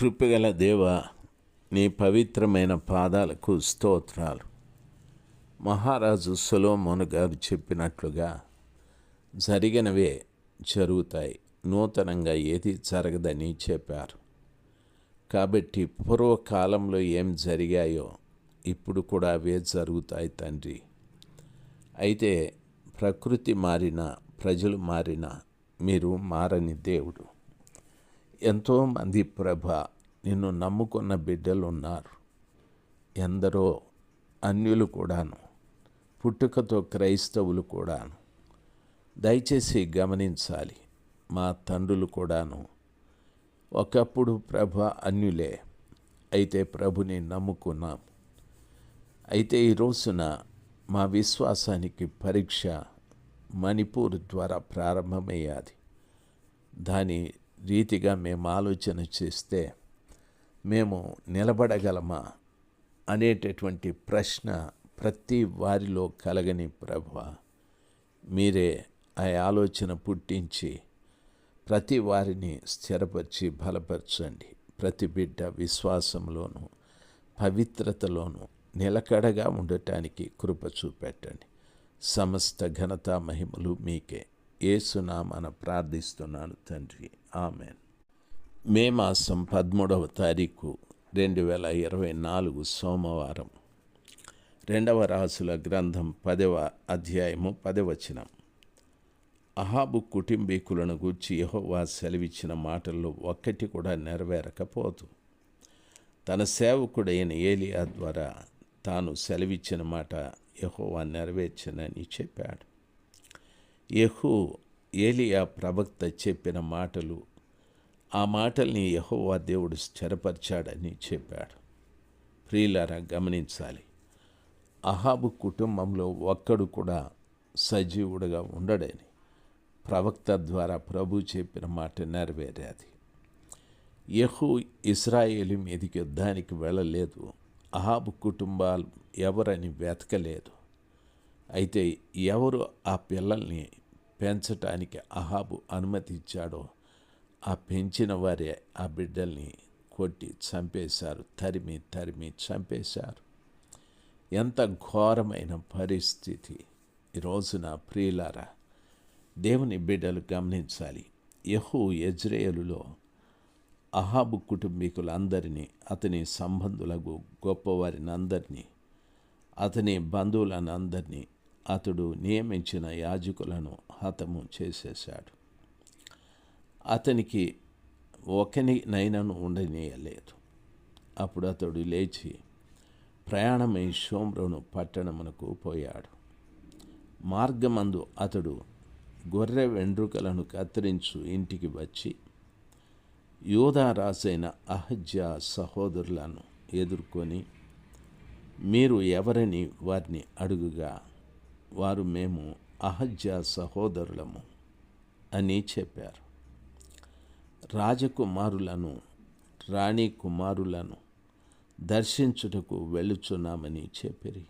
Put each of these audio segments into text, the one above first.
కృపగల దేవ నీ పవిత్రమైన పాదాలకు స్తోత్రాలు. మహారాజు సొలోమోను గారు చెప్పినట్లుగా జరిగినవే జరుగుతాయి. నూతనంగా ఏది జరగదని చెప్పారు. కాబట్టి పూర్వకాలంలో ఏం జరిగాయో ఇప్పుడు కూడా అవే జరుగుతాయి తండ్రి. అయితే ప్రకృతి మారిన ప్రజలు మారిన మీరు మారని దేవుడు. ఎంతోమంది ప్రభ నిన్ను నమ్ముకున్న బిడ్డలు ఉన్నారు ఎందరో అన్యులు కూడాను పుట్టుకతో క్రైస్తవులు కూడాను. దయచేసి గమనించాలి మా తండ్రులు కూడాను. ఒకప్పుడు ప్రభ అన్యులే అయితే ప్రభుని నమ్ముకున్నాం. అయితే ఈ రోజున మా విశ్వాసానికి పరీక్ష మణిపూర్ ద్వారా ప్రారంభమయ్యాది. దాని రీతిగా మేము ఆలోచన చేస్తే మేము నిలబడగలమా అనేటటువంటి ప్రశ్న ప్రతి వారిలో కలగని ప్రభ. మీరే ఆ ఆలోచన పుట్టించి ప్రతి వారిని స్థిరపరిచి బలపరచండి. ప్రతి బిడ్డ విశ్వాసంలోనూ పవిత్రతలోనూ నిలకడగా ఉండటానికి కృప చూపెట్టండి. సమస్త ఘనత మహిమలు మీకే. ఏసునామన ప్రార్థిస్తున్నాను తండ్రి. ఆమెన్. మే మాసం పదమూడవ తారీఖు రెండు వేల ఇరవై నాలుగు సోమవారం. రెండవ రాసుల గ్రంథం పదవ అధ్యాయము పదవచనం అహాబు కుటుంబీకులను గూర్చి యహోవా సెలవిచ్చిన మాటల్లో ఒక్కటి కూడా నెరవేరకపోదు. తన సేవకుడైన ఏలియా ద్వారా తాను సెలవిచ్చిన మాట యహోవా నెరవేర్చనని చెప్పాడు. యహు ఏలియా ప్రవక్త చెప్పిన మాటలు ఆ మాటల్ని యహోవా దేవుడు స్థిరపరిచాడని చెప్పాడు. ప్రియులారా గమనించాలి. అహాబు కుటుంబంలో ఒక్కడు కూడా సజీవుడుగా ఉండడని ప్రవక్త ద్వారా ప్రభు చెప్పిన మాట నెరవేరేది. యహు ఇస్రాయేలు మీదికి యుద్ధానికి వెళ్ళలేదు. అహాబు కుటుంబాలు ఎవరని వెతకలేదు. అయితే ఎవరు ఆ పిల్లల్ని పెంచటానికి అహాబు అనుమతి ఇచ్చాడో ఆ పెంచిన వారే ఆ బిడ్డల్ని కొట్టి చంపేశారు. తరిమి తరిమి చంపేశారు. ఎంత ఘోరమైన పరిస్థితి. ఈ రోజున ప్రియులారా దేవుని బిడ్డలు గమనించాలి. యహు యజ్రేయులులో అహాబు కుటుంబీకులందరినీ అతని సంబంధులకు గొప్పవారిని అందరినీ అతని బంధువులను అందరినీ అతడు నియమించిన యాజకులను హతము చేసేశాడు. అతనికి ఒకని నైనను ఉండనీయలేదు. అప్పుడు అతడు లేచి ప్రయాణమై షోమ్రోను పట్టణమునకు పోయాడు. మార్గమందు అతడు గొర్రె వెండ్రుకలను కత్తిరించు ఇంటికి వచ్చి యోధా రాసైన అహజ్య సహోదరులను ఎదుర్కొని మీరు ఎవరని వారిని అడుగుగా వారు మేము అహజ్య సహోదరులము అని చెప్పారు. రాజకుమారులను రాణి కుమారులను దర్శించుటకు వెళ్ళుచున్నామని చెప్పిరి.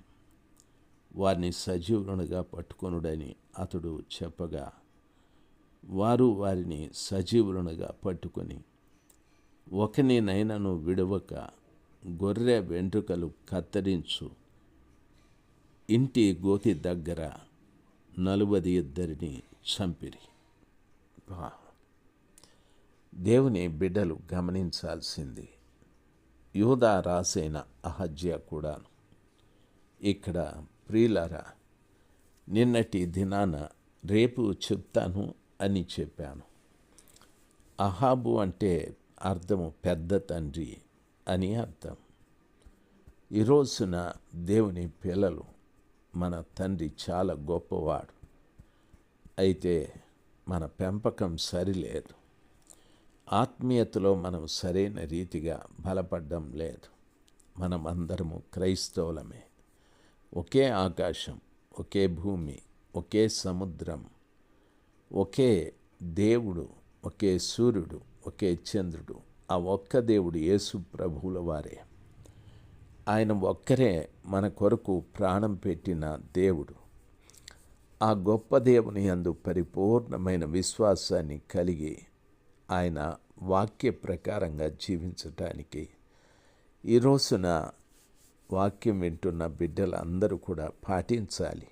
వారిని సజీవులుగా పట్టుకొనుడని అతడు చెప్పగా వారు వారిని సజీవులనుగా పట్టుకొని ఒకని నైనను విడవక గొర్రె వెంట్రుకలు కత్తిరించు ఇంటి గోతి దగ్గర నలువది ఇద్దరిని చంపిరి. దేవుని బిడ్డలు గమనించాల్సింది. యూదా రాసైన అహజ్య కూడాను. ఇక్కడ ప్రియులరా నిన్నటి దినాన రేపు చెప్తాను అని చెప్పాను. అహాబు అంటే అర్థము పెద్ద తండ్రి అని అర్థం. ఈ రోజున దేవుని పిల్లలు మన తండ్రి చాలా గొప్పవాడు. అయితే మన పెంపకం సరిలేదు. ఆత్మీయతలో మనం సరైన రీతిగా బలపడడం లేదు. మనం అందరము క్రైస్తవులమే. ఒకే ఆకాశం ఒకే భూమి ఒకే సముద్రం ఒకే దేవుడు ఒకే సూర్యుడు ఒకే చంద్రుడు ఆ ఒక్క దేవుడు యేసు ప్రభువుల వారే. ఆయన ఒక్కరే మన కొరకు ప్రాణం పెట్టిన దేవుడు. ఆ గొప్ప దేవుని అందు పరిపూర్ణమైన విశ్వాసాన్ని కలిగి ఆయన వాక్య ప్రకారంగా జీవించటానికి ఈ రోజున వాక్యం వింటున్న బిడ్డలందరూ కూడా పాటించాలి.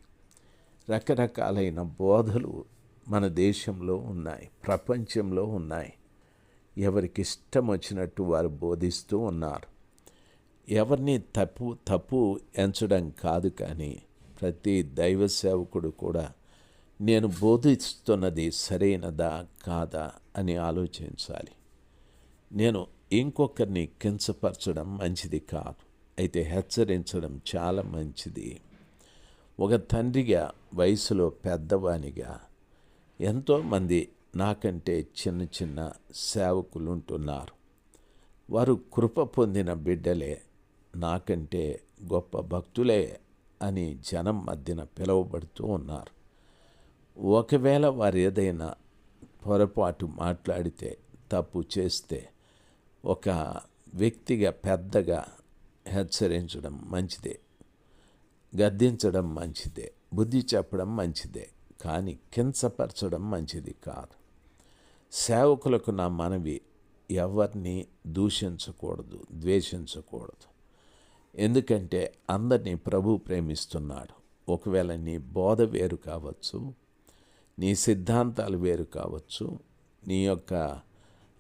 రకరకాలైన బోధలు మన దేశంలో ఉన్నాయి ప్రపంచంలో ఉన్నాయి. ఎవరికి ఇష్టం వచ్చినట్టు వారు బోధిస్తూ ఉన్నారు. ఎవరిని తప్పు తప్పు ఎంచడం కాదు కానీ ప్రతి దైవ సేవకుడు కూడా నేను బోధిస్తున్నది సరైనదా కాదా అని ఆలోచించాలి. నేను ఇంకొకరిని కించపరచడం మంచిది కాదు. అయితే హెచ్చరించడం చాలా మంచిది. ఒక తండ్రిగా వయసులో పెద్దవానిగా ఎంతోమంది నాకంటే చిన్న చిన్న సేవకులు ఉంటున్నారు వారు కృప పొందిన బిడ్డలే. నాకంటే గొప్ప భక్తులే అని జనం మధ్యన పిలువబడుతూ ఉన్నారు. ఒకవేళ వారు ఏదైనా పొరపాటు మాట్లాడితే తప్పు చేస్తే ఒక వ్యక్తిగా పెద్దగా హెచ్చరించడం మంచిదే. గద్దించడం మంచిదే. బుద్ధి చెప్పడం మంచిదే. కానీ కించపరచడం మంచిది కాదు. సేవకులకు నా మనవి ఎవరిని దూషించకూడదు ద్వేషించకూడదు. ఎందుకంటే అందరినీ ప్రభు ప్రేమిస్తున్నాడు. ఒకవేళ నీ బోధ వేరు కావచ్చు నీ సిద్ధాంతాలు వేరు కావచ్చు నీ యొక్క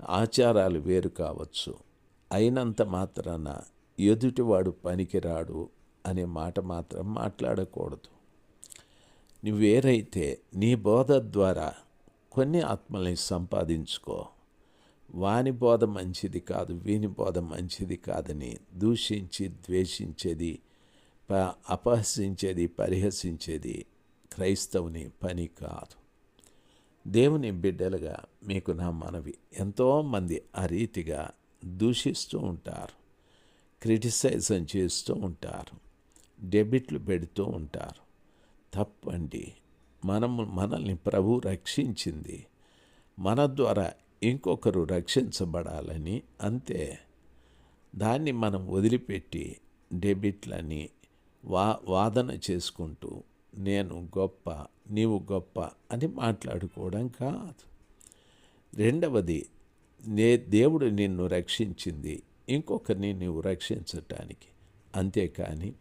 ఆచారాలు వేరు కావచ్చు అయినంత మాత్రాన ఎదుటివాడు పనికిరాడు అనే మాట మాత్రం మాట్లాడకూడదు. నువ్వేరైతే నీ బోధ ద్వారా కొన్ని ఆత్మల్ని సంపాదించుకో. వాని బోధ మంచిది కాదు వీని బోధ మంచిది కాదని దూషించి ద్వేషించేది ప అపహసించేది పరిహసించేది క్రైస్తవుని పని కాదు. దేవుని బిడ్డలుగా మీకు నా మనవి. ఎంతోమంది ఆ రీతిగా దూషిస్తూ ఉంటారు క్రిటిసైజం చేస్తూ ఉంటారు డెబిట్లు పెడుతూ ఉంటారు. తప్పండి. మనము మనల్ని ప్రభు రక్షించింది. మన ద్వారా ఇంకొకరు రక్షించబడాలని అంతే. దాన్ని మనం వదిలిపెట్టి డెబిట్లని వా వాదన చేసుకుంటూ నేను గొప్ప నీవు గొప్ప అని మాట్లాడుకోవడం కాదు. రెండవది నే దేవుడు నిన్ను రక్షించింది ఇంకొకరిని నీవు రక్షించటానికి. అంతేకాని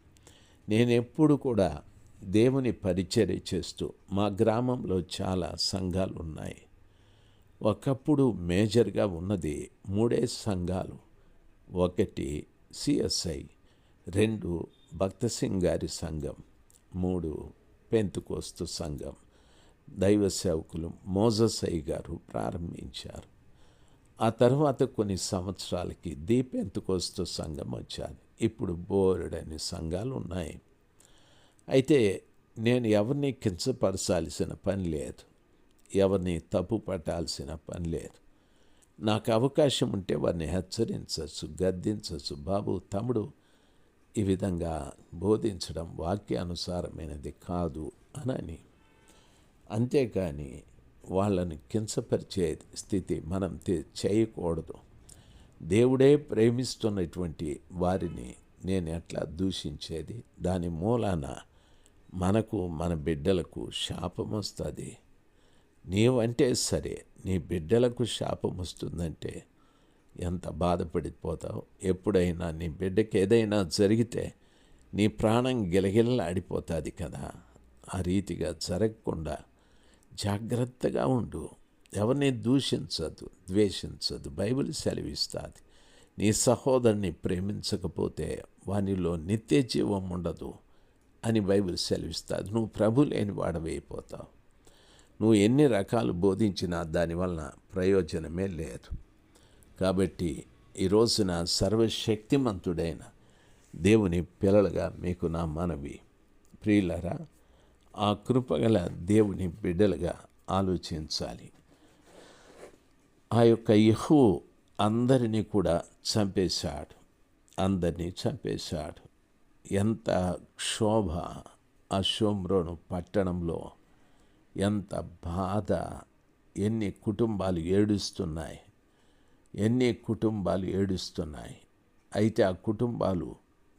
నేనెప్పుడు కూడా దేవుని పరిచర్య చేస్తూ మా గ్రామంలో చాలా సంఘాలు ఉన్నాయి ఒకప్పుడు మేజర్గా ఉన్నది మూడే సంఘాలు. ఒకటి సిఎస్ఐ రెండు భక్తసింగ్ గారి సంఘం మూడు పెంతుకోస్తు సంఘం. దైవ సేవకులు మోజసై గారు ప్రారంభించారు. ఆ తర్వాత కొన్ని సంవత్సరాలకి దీపెంతుకోస్తు సంఘం వచ్చారు ఇప్పుడు బోరుడని సంఘాలు ఉన్నాయి. అయితే నేను ఎవరిని కించపరచాల్సిన పని లేదు. ఎవరిని తప్పు పట్టాల్సిన పని లేదు. నాకు అవకాశం ఉంటే వారిని హెచ్చరించవచ్చు గద్దించవచ్చు. బాబు తమ్ముడు ఈ విధంగా బోధించడం వాక్యానుసారమైనది కాదు అనని. అంతేకాని వాళ్ళని కించపరిచే స్థితి మనం చేయకూడదు. దేవుడే ప్రేమిస్తున్నటువంటి వారిని నేను ఎట్లా దూషించేది? దాని మూలాన మనకు మన బిడ్డలకు శాపం వస్తుంది నీవంటే సరే నీ బిడ్డలకు శాపం వస్తుందంటే ఎంత బాధపడిపోతావు? ఎప్పుడైనా నీ బిడ్డకి ఏదైనా జరిగితే నీ ప్రాణం గిలగిలలాడిపోతుంది కదా. ఆ రీతిగా జరగకుండా జాగ్రత్తగా ఉండు. ఎవరిని దూషించదు ద్వేషించదు బైబిల్ సెలవిస్తుంది నీ సహోదరుని ప్రేమించకపోతే వానిలో నిత్య జీవం ఉండదు అని బైబిల్ సెలవిస్తుంది. నువ్వు ప్రభు లేని వాడవైపోతావు. నువ్వు ఎన్ని రకాలు బోధించినా దానివలన ప్రయోజనమే లేదు. కాబట్టి ఈ రోజున సర్వశక్తిమంతుడైన దేవుని పిల్లలుగా మీకు నా మనవి. ప్రియులరా ఆ కృపగల దేవుని బిడ్డలుగా ఆలోచించాలి. ఆ యొక్క యహు అందరినీ కూడా చంపేశాడు. అందరినీ చంపేశాడు. ఎంత క్షోభ అశోమ్రోను పట్టణంలో ఎంత బాధ! ఎన్ని కుటుంబాలు ఏడుస్తున్నాయి. ఎన్ని కుటుంబాలు ఏడుస్తున్నాయి. అయితే ఆ కుటుంబాలు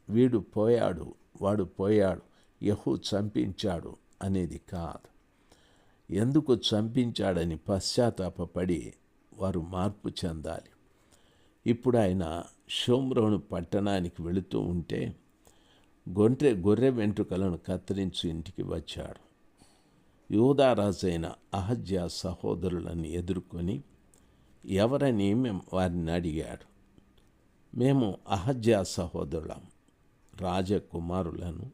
వీడు పోయాడు వాడు పోయాడు యహు చంపించాడు అనేది కాదు. ఎందుకు చంపించాడని పశ్చాత్తాపడి వారు మార్పు చెందాలి. ఇప్పుడు ఆయన షోమ్రోను పట్టణానికి వెళుతూ ఉంటే గొంట్రె గొర్రె వెంట్రుకలను కత్తిరించి ఇంటికి వచ్చాడు. యూదారాజైన అహజ్య సహోదరులను ఎదుర్కొని ఎవరని మేము వారిని అడిగాడు. మేము అహజ్య సహోదరులం రాజకుమారులను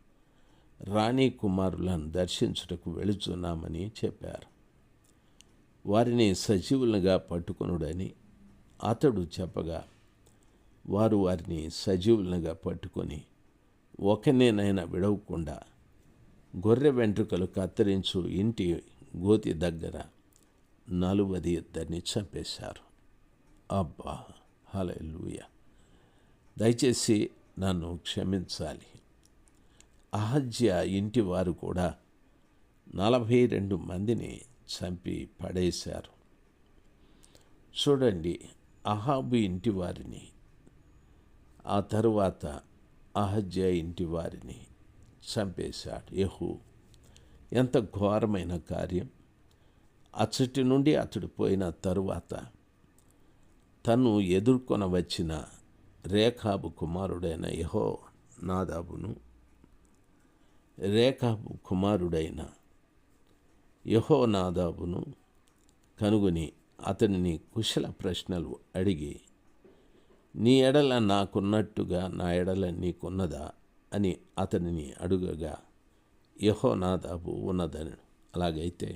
రాణి కుమారులను దర్శించుటకు వెళుచున్నామని చెప్పారు. వారిని సజీవులుగా పట్టుకునుడని అతడు చెప్పగా వారు వారిని సజీవులుగా పట్టుకొని ఒకనేనైనా విడవకుండా గొర్రె వెంట్రుకలు కత్తిరించు ఇంటి గోతి దగ్గర నలువది ఇద్దరిని చంపేశారు. అబ్బా! హలెలూయ దయచేసి నన్ను క్షమించాలి. అహజ్య ఇంటి వారు కూడా నలభై రెండు మందిని చంపి పడేశారు. చూడండి అహాబు ఇంటి వారిని ఆ తరువాత అహజ్య ఇంటి వారిని చంపేశాడు యహూ. ఎంత ఘోరమైన కార్యం. అచ్చటి నుండి అతడు పోయిన తరువాత తను ఎదుర్కొన వచ్చిన రేఖాబు కుమారుడైన యహో నాదాబును రేఖాబు కుమారుడైన యహో నాదాబును కనుగొని అతనిని కుశల ప్రశ్నలు అడిగి నీ ఎడల నాకున్నట్టుగా నా ఎడల నీకున్నదా? అని అతనిని అడుగగా యహో నాదాబు ఉన్నదని అలాగైతే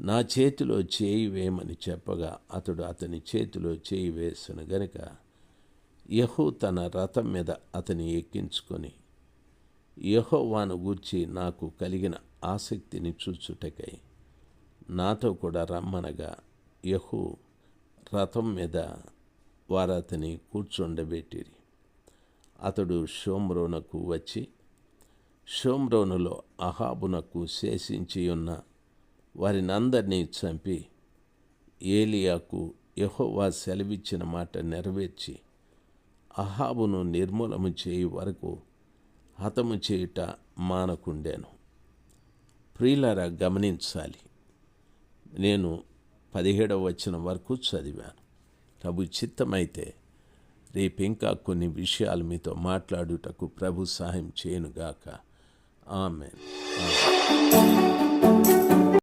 నా చేతిలో చేయి వేయమని చెప్పగా అతడు అతని చేతిలో చేయి వేసిన గనుక యహో తన రథం మీద అతని ఎక్కించుకొని యహోవాను గూర్చి నాకు కలిగిన ఆసక్తిని చూచుటకై నాతో కూడా రమ్మనగా యహు రథం మీద వారు అతని కూర్చుండబెట్టిరి. అతడు షోమ్రోనకు వచ్చి షోమ్రోనులో అహాబునకు శేషించి ఉన్న వారినందరినీ చంపి ఏలియాకు యహోవా సెలవిచ్చిన మాట నెరవేర్చి అహాబును నిర్మూలము చేయి వరకు హతము చేయుట మానకుండాను. ప్రియులరా గమనించాలి. నేను పదిహేడవ వచ్చిన వరకు చదివాను. ప్రభు చిత్తమైతే రేపు ఇంకా కొన్ని విషయాలు మీతో మాట్లాడుటకు ప్రభు సహాయం చేయనుగాక. ఆమె